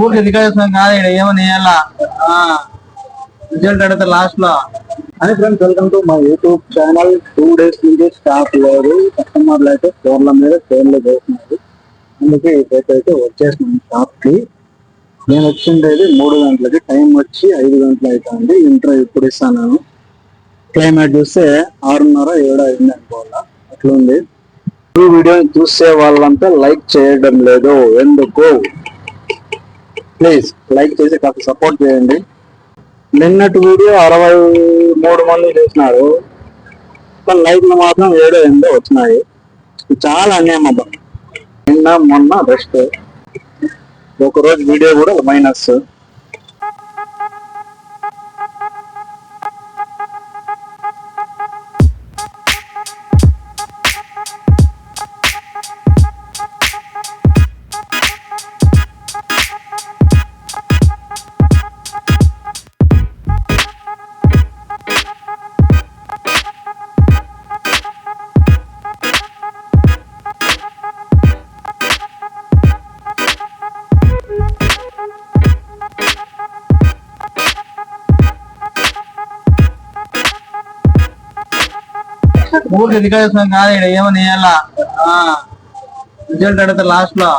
ఊరికి రికార్డ్ కాదు ఇక్కడ ఏమని వేయాలా రిజల్ట్ అడిగితే లాస్ట్లో. అని friends welcome to my YouTube channel two days నుంచి స్టాఫ్ లేదు కస్టమర్లు అయితే ఫోన్ల మీద ఫోన్లు చేస్తున్నారు. అందుకే ఇప్పుడైతే అయితే వచ్చేస్తున్నాను షాప్కి. నేను వచ్చిండేది మూడు గంటలకి. టైం వచ్చి ఐదు గంటలు అవుతుంది ఇంటర్వ్యూ ఇప్పుడు ఇస్తాను? క్లైమేట్ చూస్తే ఆరున్నర ఏడు అయింది అనుకోవాలా. అట్లుంది. ఈ వీడియోని చూసే వాళ్ళంతా లైక్ చేయడం లేదు. ఎందుకు? ప్లీజ్ లైక్ చేసి కాస్త సపోర్ట్ చేయండి. నిన్నటి వీడియో అరవై మూడు మంది చూసినారు. కానీ లైక్లు మాత్రం ఏడో ఎనిమిదో వచ్చినాయి. చాలా అన్యాయం అబ్బా. నిన్న మొన్న బెస్ట్ ఒక రోజు వీడియో కూడా మైనస్ ఊరికి రికార్డ్ కాదు ఇక్కడ ఏమని వేయాలా రిజల్ట్ అడిగితే లాస్ట్లో.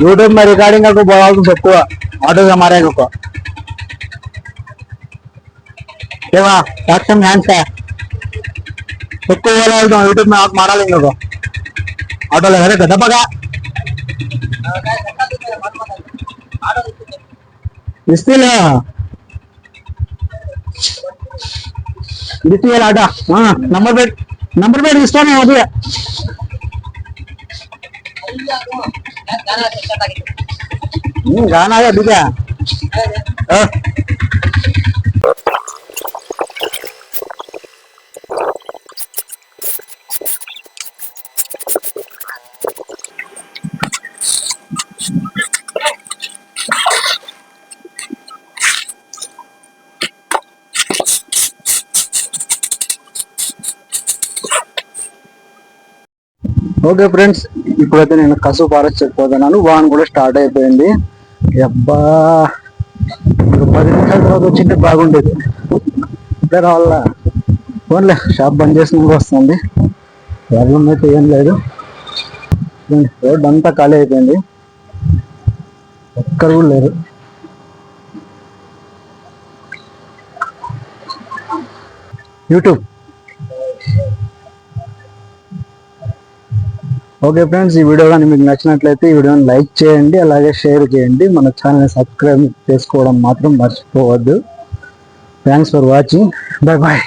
यूट्यूब में रिकॉर्डिंग को बोला तो सबको ऑटो से हमारे को केवा एक्शन हैंड्स है सबको बोला तो यूट्यूब में आप मारा लेंगे को ऑटो लगा रहे कदा पका ఇస్తే ఇస్తే ఆట నంబర్ ప్లేట్ నంబర్ ప్లేట్ ఇస్తాను అది गाना है अभी Okay friends ఇప్పుడైతే నేను కసు ఫారెస్ట్ చెప్పిపోతున్నాను వాన్ కూడా స్టార్ట్ అయిపోయింది. అబ్బా ఒక పది నిమిషాల తర్వాత వచ్చింటే బాగుండేది. ఇప్పుడే రావాలా? ఫోన్లే షాప్ బంద్ చేసిన వస్తుంది. ప్రాబ్లం అయితే ఏం లేదు. రోడ్ అంతా ఖాళీ అయిపోయింది. ఒక్కరు కూడా లేరు. యూట్యూబ్. ఓకే ఫ్రెండ్స్ ఈ వీడియో కానీ మీకు నచ్చినట్లయితే ఈ వీడియోని లైక్ చేయండి అలాగే షేర్ చేయండి. మన ఛానల్ని సబ్స్క్రైబ్ చేసుకోవడం మాత్రం మర్చిపోవద్దు. Thanks for watching bye bye